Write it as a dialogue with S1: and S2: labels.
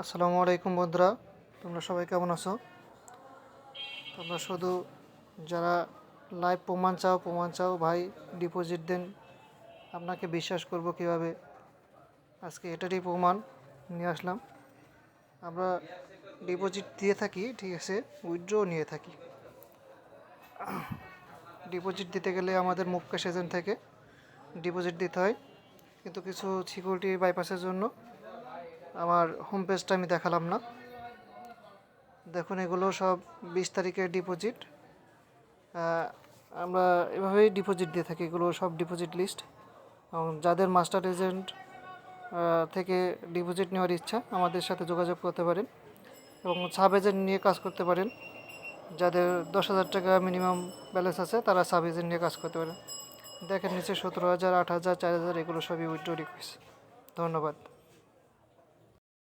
S1: আসসালামু আলাইকুম বন্ধুরা, তোমরা সবাই কেমন আছো? তোমরা শুধু যারা লাইভ প্রমাণ চাও প্রমাণ চাও, ভাই ডিপোজিট দেন, আপনাকে বিশ্বাস করব কীভাবে? আজকে এটারই প্রমাণ নিয়ে আসলাম। আমরা ডিপোজিট দিয়ে থাকি, ঠিক আছে? উইথড্র নিয়ে থাকি। ডিপোজিট দিতে গেলে আমাদের মুখ ক্যাশ এজেন্ট থেকে ডিপোজিট দিতে হয়। কিন্তু কিছু সিকিউরিটি বাইপাসের জন্য আমার হোম পেজটা আমি দেখালাম না। দেখুন, এগুলো সব বিশ তারিখের ডিপোজিট আমরা এভাবেই ডিপোজিট দিয়ে থাকি, এগুলো সব ডিপোজিট লিস্ট এবং যাদের মাস্টার এজেন্ট থেকে ডিপোজিট নেওয়ার ইচ্ছা, আমাদের সাথে যোগাযোগ করতে পারেন। এবং সাব এজেন্ট নিয়ে কাজ করতে পারেন। যাদের দশ হাজার টাকা মিনিমাম ব্যালেন্স আছে, তারা সাব এজেন্ট নিয়ে কাজ করতে পারেন। দেখেন, নিচে সতেরো হাজার, আট হাজার, চার হাজার, এগুলো সবই উইথড্র রিকোয়েস্ট ধন্যবাদ।